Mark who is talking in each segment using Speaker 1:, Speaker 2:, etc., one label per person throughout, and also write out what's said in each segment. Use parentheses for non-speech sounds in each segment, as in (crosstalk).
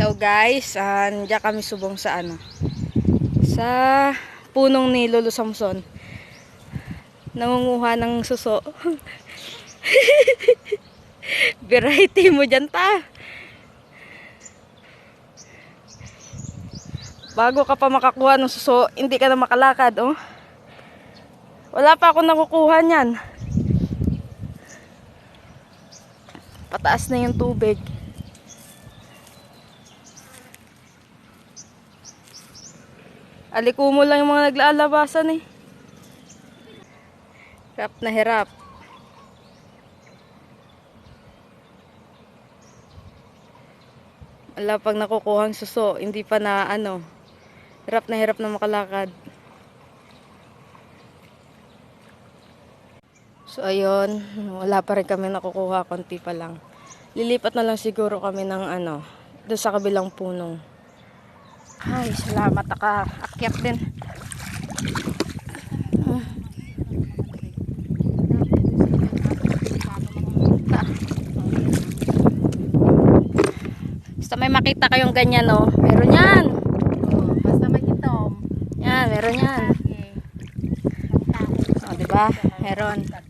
Speaker 1: Hello guys, uh, nandiyan kami subong sa ano sa punong ni Lolo Samson. Nangunguha ng suso. (laughs) Variety mo dyan ta. Bago ka pa makakuha ng suso, hindi ka na makalakad, oh. Wala pa ako nakukuha niyan. Pataas na yung tubig. Alikumo lang yung mga naglalabasan eh. Hirap na hirap. Wala pag nakukuhang suso, hindi pa na ano, hirap na hirap na makalakad. So ayun, wala pa rin kami nakukuha, konti pa lang. Lilipat na lang siguro kami ng ano, doon sa kabilang punong. Ay, salamataka akyat din. Basta may makita kayong ganyan, no? Meron yan.
Speaker 2: Basta may itom.
Speaker 1: Yan, meron yan.
Speaker 2: Okay.
Speaker 1: O, di ba? Meron.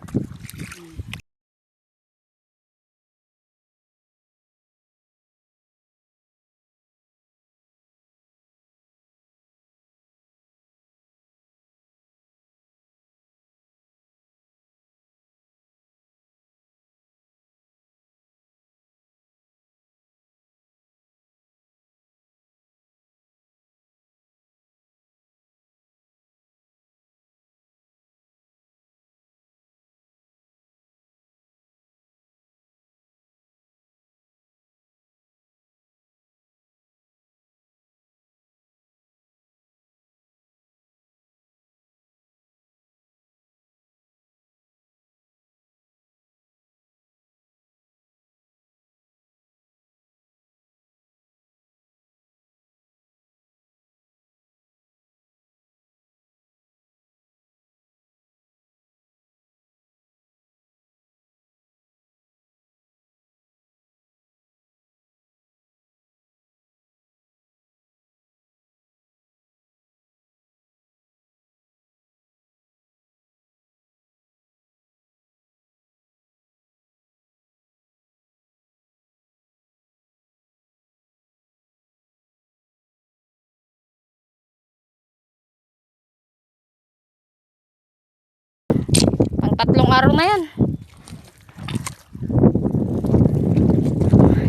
Speaker 1: tatlong araw na yan.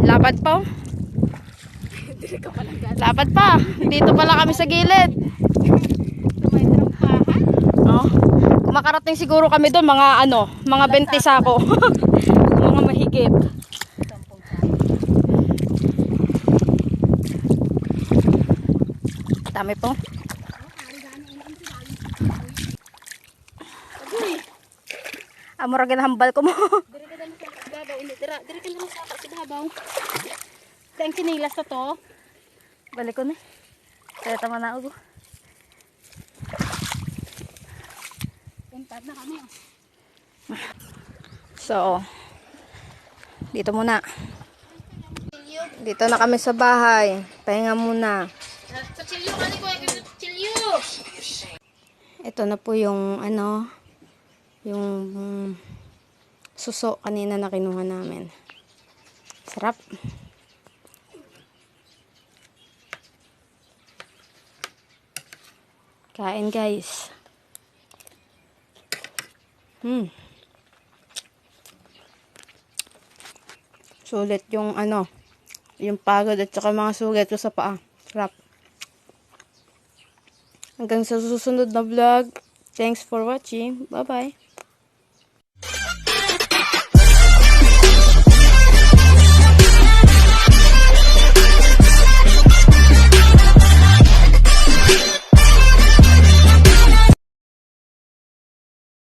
Speaker 1: Lapad pa oh. Lapad pa. Dito pala kami sa gilid. Oh. Kumakarating siguro kami doon mga ano, mga 20 sako. (laughs) mga mahigit. Dami po. Amura ginahambal ko mo. (laughs)
Speaker 2: Dire ka lang sa babaw. Ini tira. Dire ka lang sa sa babaw. Thank kinilas na to.
Speaker 1: Balik ko na. Kaya tama na ako.
Speaker 2: Puntad na kami.
Speaker 1: So, dito muna. Dito na kami sa bahay. Pahinga muna.
Speaker 2: Sa.
Speaker 1: Ito na po yung ano, yung mm, suso kanina na kinuha namin. Sarap. Kain guys. Hmm. Sulit yung ano, yung pagod at saka mga sugat ko sa paa. Sarap. Hanggang sa susunod na vlog. Thanks for watching. Bye-bye.